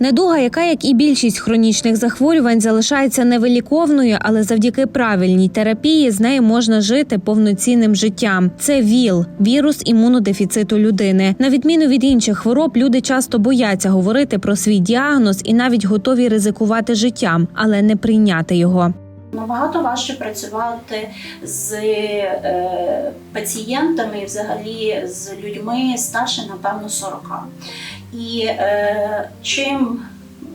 Недуга, яка, як і більшість хронічних захворювань, залишається невиліковною, але завдяки правильній терапії з нею можна жити повноцінним життям. Це ВІЛ – вірус імунодефіциту людини. На відміну від інших хвороб, люди часто бояться говорити про свій діагноз і навіть готові ризикувати життям, але не прийняти його. Набагато важче працювати з е, пацієнтами і взагалі з людьми старше, напевно, 40. І е, чим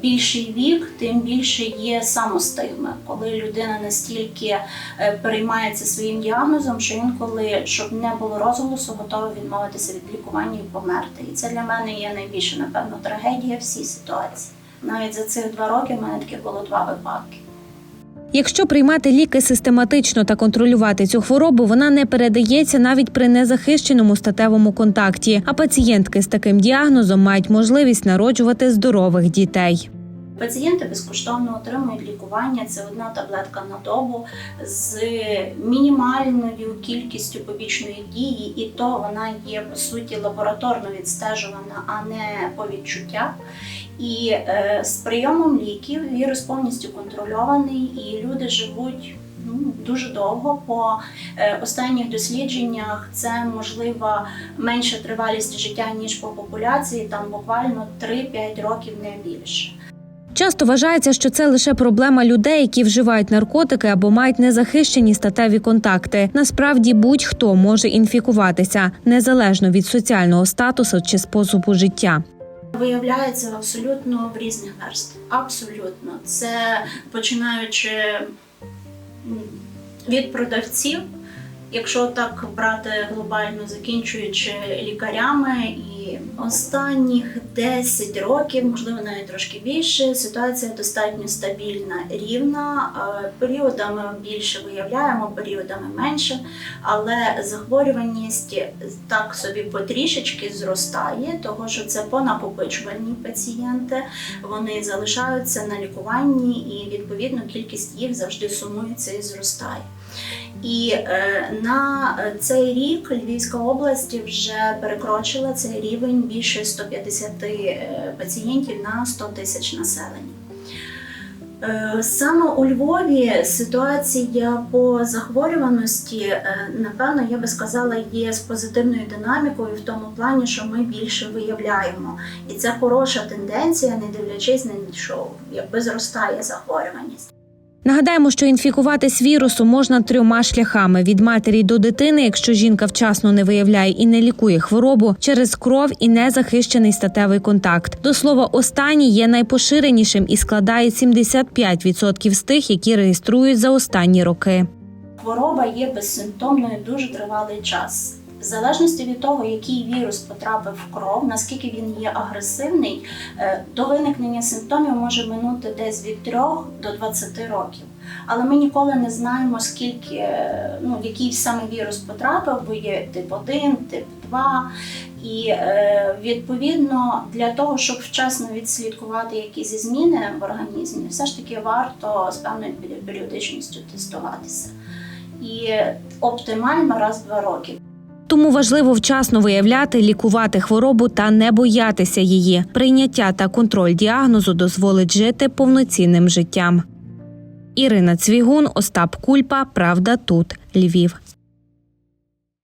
більший вік, тим більше є самостигми, коли людина настільки е, переймається своїм діагнозом, що інколи, щоб не було розголосу, готова відмовитися від лікування і померти. І це для мене є найбільша, напевно, трагедія всій ситуації. Навіть за цих два роки в мене таких було два випадки. Якщо приймати ліки систематично та контролювати цю хворобу, вона не передається навіть при незахищеному статевому контакті. А пацієнтки з таким діагнозом мають можливість народжувати здорових дітей. Пацієнти безкоштовно отримують лікування. Це одна таблетка на добу з мінімальною кількістю побічної дії, і то вона є по суті лабораторно відстежувана, а не по відчуттях. І е, з прийомом ліків вірус повністю контрольований, і люди живуть ну, дуже довго. По е, останніх дослідженнях це можливо менша тривалість життя ніж по популяції, там буквально 3-5 років не більше. Часто вважається, що це лише проблема людей, які вживають наркотики або мають незахищені статеві контакти. Насправді будь-хто може інфікуватися незалежно від соціального статусу чи способу життя. Виявляється абсолютно в різних верствах. Абсолютно. Це починаючи від продавців, якщо так брати глобально, закінчуючи лікарями, останніх 10 років, можливо, навіть трошки більше, ситуація достатньо стабільна, рівна. Е, Періодами більше виявляємо, періодами менше, але захворюваність так собі потрішечки зростає, того що це понакопичувальні пацієнти. Вони залишаються на лікуванні, і відповідно кількість їх завжди сумується і зростає. І е, на цей рік Львівська область вже перекрочила цей рівень більше 150 е, пацієнтів на 100 тисяч населення. Е, Саме у Львові ситуація по захворюваності, е, напевно, я би сказала, є з позитивною динамікою в тому плані, що ми більше виявляємо. І це хороша тенденція, не дивлячись на що якби зростає захворюваність. Нагадаємо, що інфікуватись вірусом можна трьома шляхами: від матері до дитини, якщо жінка вчасно не виявляє і не лікує хворобу, через кров і незахищений статевий контакт. До слова, останній є найпоширенішим і складає 75% з тих, які реєструють за останні роки. Хвороба є безсимптомною дуже тривалий час. В залежності від того, який вірус потрапив в кров, наскільки він є агресивний, е, до виникнення симптомів може минути десь від 3 до 20 років. Але ми ніколи не знаємо, скільки е, ну, який саме вірус потрапив, бо є тип 1, тип 2. І е, відповідно для того, щоб вчасно відслідкувати якісь зміни в організмі, все ж таки варто з певною періодичністю тестуватися. І оптимально раз в два роки. Тому важливо вчасно виявляти, лікувати хворобу та не боятися її. Прийняття та контроль діагнозу дозволить жити повноцінним життям. Ірина Цвігун, Остап Кульпа. Правда тут. Львів.